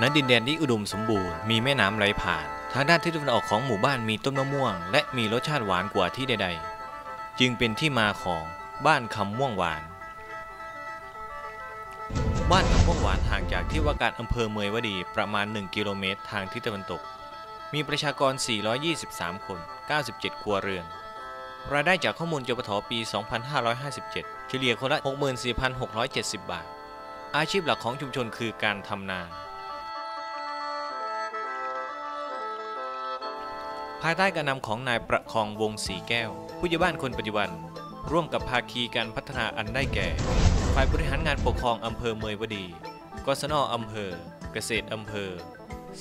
ณดินแดนที่อุดมสมบูรณ์มีแม่น้ำไหลผ่าน ทางด้านทิศตะวันออกของหมู่บ้านมีต้นมะม่วง และมีรสชาติหวานกว่าที่ใด ๆ จึงเป็นที่มาของบ้านคำม่วงหวาน บ้านคำม่วงหวานห่างจากที่ว่าการอำเภอเมยวดีประมาณ 1 กิโลเมตรทางทิศตะวันตก มีประชากร 423 คน 97 ครัวเรือน รายได้จากข้อมูลจปทปี 2557 เฉลี่ยคนละ 64,670 บาท อาชีพหลักของชุมชนคือการทำนา ภายใต้การนำของนายประคองวงศรีแก้ว ผู้ใหญ่บ้านคนปัจจุบัน ร่วมกับภาคีการพัฒนาอันได้แก่ ฝ่ายบริหารงานปกครองอำเภอเมยวดี กศนอำเภอ เกษตรอำเภอ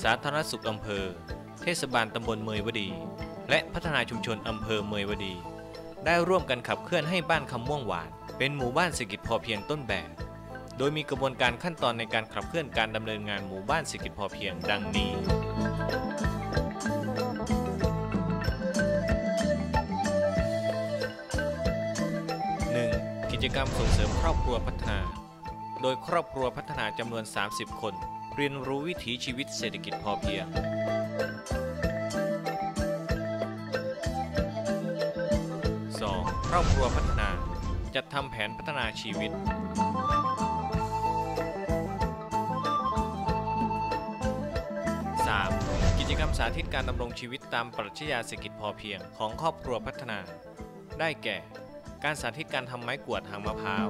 สาธารณสุขอำเภอ เทศบาลตำบลเมยวดี และพัฒนาชุมชนอำเภอเมยวดี ได้ร่วมกันขับเคลื่อนให้บ้านคำม่วงหวาน เป็นหมู่บ้านเศรษฐกิจพอเพียงต้นแบบ โดยมีกระบวนการขั้นตอนในการขับเคลื่อนการดำเนินงานหมู่บ้านเศรษฐกิจพอเพียงดังนี้ จกรรมส่งเสริมครอบครัวพัฒนา โดยครอบครัวพัฒนาจำนวน 30 คน เรียนรู้วิถีชีวิตเศรษฐกิจพอเพียง 2. ครอบครัวพัฒนา จัดทำแผนพัฒนาชีวิต 3. กิจกรรมสาธิตการดำรงชีวิตตามปรัชญาเศรษฐกิจพอเพียงของครอบครัวพัฒนา ได้แก่ การสาธิตการทำไม้กวดหางมะพร้าว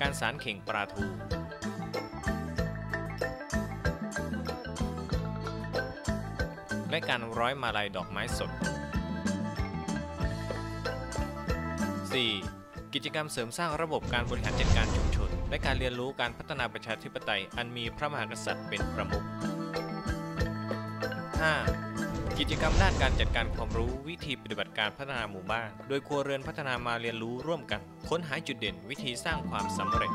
การสารเข่งปลาทู และการร้อยมาลัยดอกไม้สด 4. กิจกรรมเสริมสร้างระบบการบริหารจัดการชุมชน และการเรียนรู้การพัฒนาประชาธิปไตยอันมีพระมหากษัตริย์เป็นประมุข 5. กิจกรรมด้านการจัดการความรู้วิธีปฏิบัติการพัฒนาหมู่บ้าน โดยครัวเรือนพัฒนามาเรียนรู้ร่วมกัน ค้นหาจุดเด่นวิธีสร้างความสำเร็จ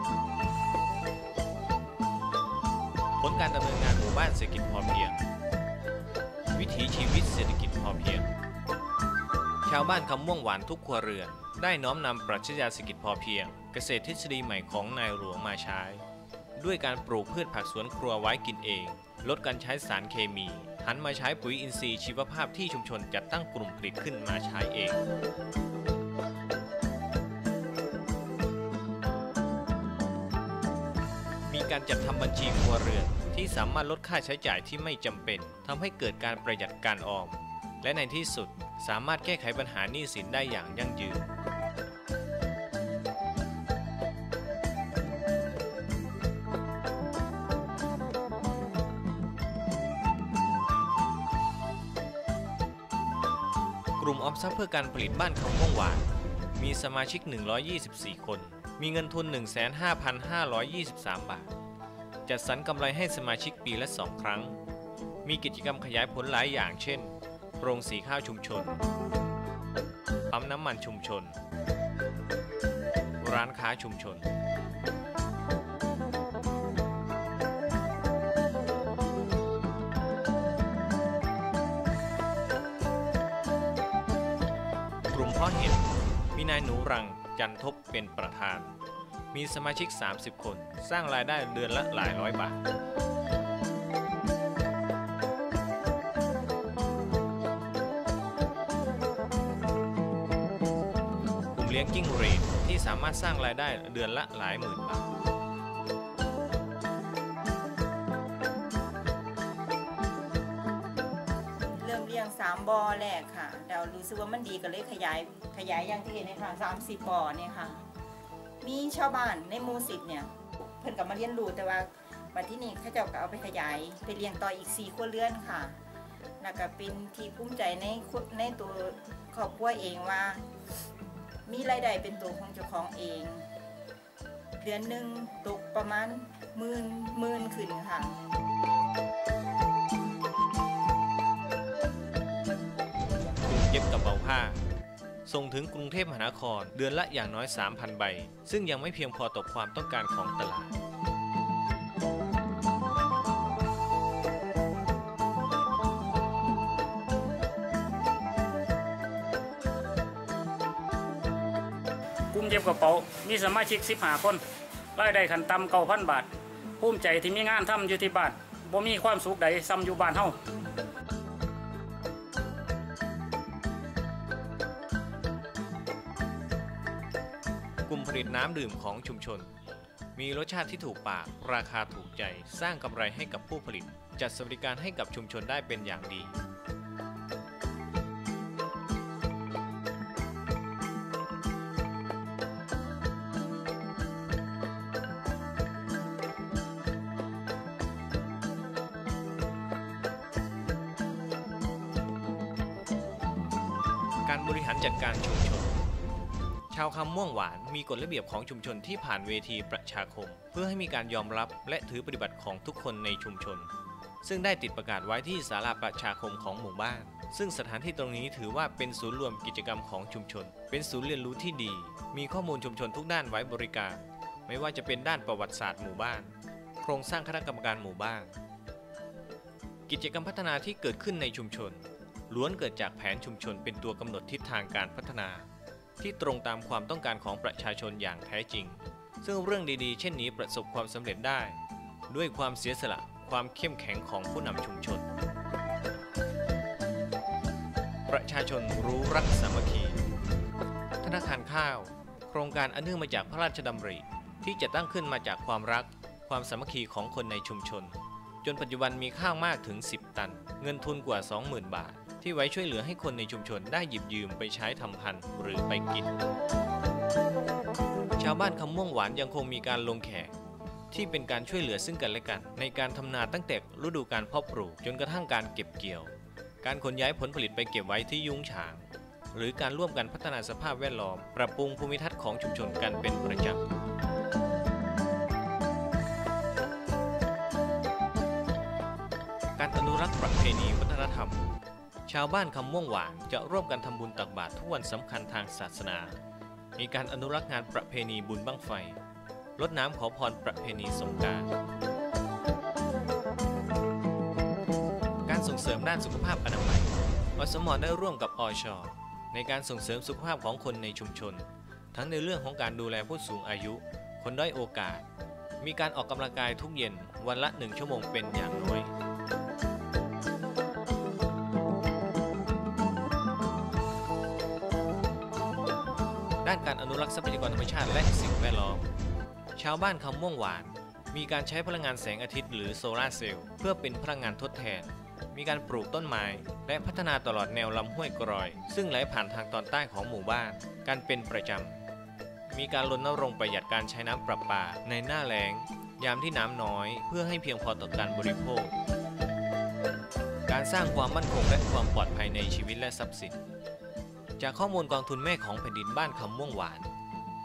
ผลการดำเนินงานหมู่บ้านเศรษฐกิจพอเพียง วิถีชีวิตเศรษฐกิจพอเพียง ชาวบ้านคำม่วงหวานทุกครัวเรือน ได้น้อมนำปรัชญาเศรษฐกิจพอเพียง เกษตรทฤษฎีใหม่ของนายหลวงมาใช้ ด้วยการปลูกพืชผักสวนครัวไว้กินเอง ลดการใช้สารเคมี หันมาใช้ปุ๋ยอินทรีย์ชีวภาพที่ชุมชนจัดตั้งกลุ่มผลิตขึ้นมาใช้เองมีการจัดทำบัญชีครัวเรือนที่สามารถลดค่าใช้จ่ายที่ไม่จำเป็นทำให้เกิดการประหยัดการออม และในที่สุดสามารถแก้ไขปัญหาหนี้สินได้อย่างยั่งยืน ทรัพย์เพื่อการผลิตบ้านคำม่วงหวาน มีสมาชิก 124 คน มีเงินทุน 15,523 บาท จัดสรรกำไรให้สมาชิกปีละ 2 ครั้ง มีกิจกรรมขยายผลหลายอย่างเช่น โรงสีข้าวชุมชน ปั๊มน้ำมันชุมชน ร้านค้าชุมชน กลุ่มเพาะเห็ดมีนายหนูรังจันทบเป็นประธาน มีสมาชิก 30 คน สร้างรายได้เดือนละหลายร้อยบาทกลุ่มเลี้ยงจิ้งหรีดที่สามารถสร้างรายได้เดือนละหลายหมื่นบาท 3บ่อแรกค่ะเรารู้สึกว่ามันดีก็เลยขยายขยายอย่างที่เห็นนะคะสามสิบบ่อเนี่ยค่ะ มีชาวบ้านในมูสิบเนี่ยเพิ่นกับมาเรียนรู้แต่ว่าบัดที่นี่ข้าเจ้าก็เอาไปขยายไปเรียงต่ออีกสี่ขั้วเลื่อนค่ะแล้วก็เป็นที่ภูมิใจในในตัวครอบครัวเองว่า มีรายได้เป็นตัวของเจ้าของเอง เดือนหนึ่งตกประมาณหมื่นหมื่นขึ้นค่ะ เย็บกระเป๋าผ้า ส่งถึงกรุงเทพมหานครเดือนละอย่างน้อย 3,000 ใบ ซึ่งยังไม่เพียงพอต่อความต้องการของตลาด กลุ่มเย็บกระเป๋า มีสมาชิก 15 คนรายได้ขันต่ำเก้าพันบาท ภูมิใจที่มีงานทำอยู่ที่บ้านบ่มีความสุขใดซ้ำอยู่บ้านเฮา ผลิตน้ำดื่มของชุมชน มีรสชาติที่ถูกปาก ราคาถูกใจ สร้างกำไรให้กับผู้ผลิต จัดสวัสดิการให้กับชุมชนได้เป็นอย่างดีการบริหารจัดการชุมชน ชาวคำม่วงหวานมีกฎระเบียบของชุมชนที่ผ่านเวทีประชาคม เพื่อให้มีการยอมรับและถือปฏิบัติของทุกคนในชุมชน ซึ่งได้ติดประกาศไว้ที่ศาลาประชาคมของหมู่บ้าน ซึ่งสถานที่ตรงนี้ถือว่าเป็นศูนย์รวมกิจกรรมของชุมชน เป็นศูนย์เรียนรู้ที่ดี มีข้อมูลชุมชนทุกด้านไว้บริการ ไม่ว่าจะเป็นด้านประวัติศาสตร์หมู่บ้าน โครงสร้างคณะกรรมการหมู่บ้าน กิจกรรมพัฒนาที่เกิดขึ้นในชุมชนล้วนเกิดจากแผนชุมชนเป็นตัวกำหนดทิศทางการพัฒนา ที่ตรงตามความต้องการของประชาชนอย่างแท้จริง ซึ่งเรื่องดีๆ เช่นนี้ประสบความสำเร็จได้ ด้วยความเสียสละความเข้มแข็งของผู้นำชุมชน ประชาชนรู้รักสามัคคี ธนาคารข้าว โครงการอันเนื่องมาจากพระราชดำริ ที่จะตั้งขึ้นมาจากความรัก ความสามัคคีของคนในชุมชน จนปัจจุบันมีข้าวมากถึง 10 ตัน เงินทุนกว่า 20,000 บาท ที่ไว้ช่วยเหลือให้คนในชุมชนได้หยิบยืมไปใช้ทำพันธุ์หรือไปกิน ชาวบ้านคำม่วงหวานยังคงมีการลงแขก ที่เป็นการช่วยเหลือซึ่งกันและกัน ในการทำนาตั้งแต่ฤดูการเพาะปลูกจนกระทั่งการเก็บเกี่ยว การขนย้ายผลผลิตไปเก็บไว้ที่ยุ้งฉาง หรือการร่วมกันพัฒนาสภาพแวดล้อม ปรับปรุงภูมิทัศน์ของชุมชนกันเป็นประจำการอนุรักษ์ประเพณีวัฒนธรรม ชาวบ้านคำม่วงหวานจะร่วมกันทำบุญตักบาตรทุกวันสำคัญทางศาสนา มีการอนุรักษ์งานประเพณีบุญบั้งไฟรดน้ำขอพรประเพณีสงการ การส่งเสริมด้านสุขภาพอนามัยอสมได้ร่วมกับอชในการส่งเสริมสุขภาพของคนในชุมชน ทั้งในเรื่องของการดูแลผู้สูงอายุ คนด้อยโอกาส มีการออกกำลังกายทุกเย็นวันละหนึ่งชั่วโมงเป็นอย่างน้อย ทรัพยากรธรรมชาติและสิ่งแวดล้อม ชาวบ้านคำม่วงหวาน มีการใช้พลังงานแสงอาทิตย์หรือโซลาร์เซลล์เพื่อเป็นพลังงานทดแทน มีการปลูกต้นไม้ และพัฒนาตลอดแนวลำห้วยกรอย ซึ่งไหลผ่านทางตอนใต้ของหมู่บ้าน การเป็นประจำ มีการรณรงค์ประหยัดการใช้น้ำประปาในหน้าแล้ง ยามที่น้ำน้อย เพื่อให้เพียงพอต่อการบริโภค การสร้างความมั่นคงและความปลอดภัยในชีวิตและทรัพย์สินจากข้อมูลกองทุนแม่ของแผ่นดินบ้านคำม่วงหวาน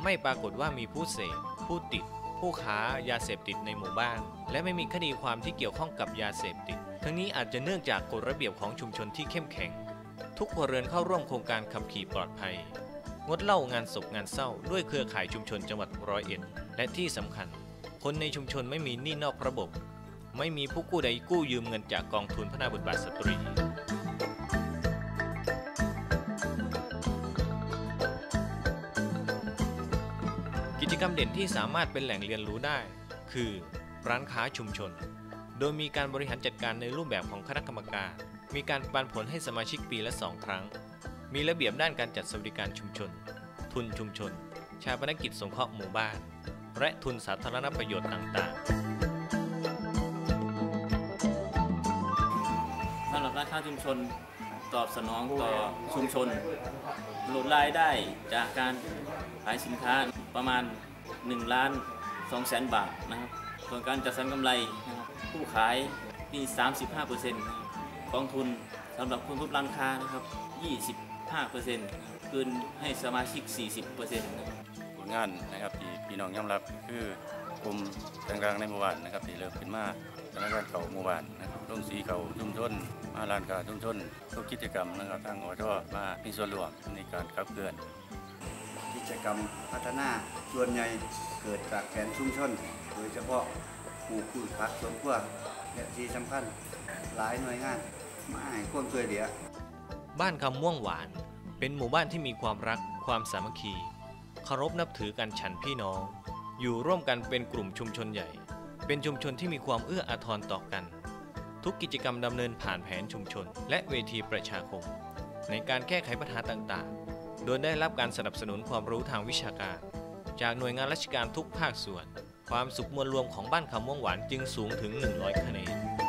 ไม่ปรากฏว่ามีผู้เสพผู้ติด ผู้ค้ายาเสพติดในหมู่บ้าน และไม่มีคดีความที่เกี่ยวข้องกับยาเสพติด ทั้งนี้อาจจะเนื่องจากกฎระเบียบของชุมชนที่เข้มแข็ง ทุกครัวเรือนเข้าร่วมโครงการขับขี่ปลอดภัย งดเล้างานศพงานเศร้า ด้วยเครือข่ายชุมชนจังหวัดร้อยเอ็ด และที่สำคัญ คนในชุมชนไม่มีหนี้นอกระบบ ไม่มีผู้กู้ใดกู้ยืมเงินจากกองทุนพระนาบุตรบาทสตรี กรรมเด่นที่สามารถเป็นแหล่งเรียนรู้ได้ คือ ร้านค้าชุมชน โดยมีการบริหารจัดการในรูปแบบของคณะกรรมการ มีการปันผลให้สมาชิกปีละสองครั้ง มีระเบียบด้านการจัดสวัสดิการชุมชน ทุนชุมชน ชาปนกิจสงเคราะห์หมู่บ้าน และทุนสาธารณประโยชน์ต่างๆสำหรับร้านค้าชุมชน ตอบสนองต่อชุมชนลดรายได้จากการขายสินค้าประมาณ 1 ล้าน2แสนบาทนะครับส่วนการจัดสรรกำไรนะครับผู้ขายมี35%นะครับกองทุนสำหรับคนทุบร้านค้านะครับ 25%คืนให้สมาชิก 40%นะครับผลงานนะครับที่พี่น้องยอมรับคือ กลุ่มต่างๆในหมู่บ้านนะครับที่เริ่มขึ้นมาธนาคารเก่าหมู่บ้านนะครับโรงสีเก่าชุมชนมาลานกาชุมชนทุกกิจกรรมนะครับทางอทมามีส่วนร่วมในการขับเคลื่อน กิจกรรมพัฒนาส่วนใหญ่เกิดจากแผนชุมชน โดยเฉพาะปลูกพืชผักสวนครัวและที่สำคัญหลายหน่วยงานมาให้ความช่วยเหลือบ้านคำม่วงหวาน เป็นหมู่บ้านที่มีความรักความสามัคคีเคารพนับถือกันฉันพี่น้อง อยู่ร่วมกันเป็นกลุ่มชุมชนใหญ่ เป็นชุมชนที่มีความเอื้ออาทรต่อกัน ทุกกิจกรรมดำเนินผ่านแผนชุมชน และเวทีประชาคม ในการแก้ไขปัญหาต่างๆ โดยได้รับการสนับสนุนความรู้ทางวิชาการ จากหน่วยงานราชการทุกภาคส่วน ความสุขมวลรวมของบ้านคำม่วงหวานจึงสูงถึง 100 คะแนน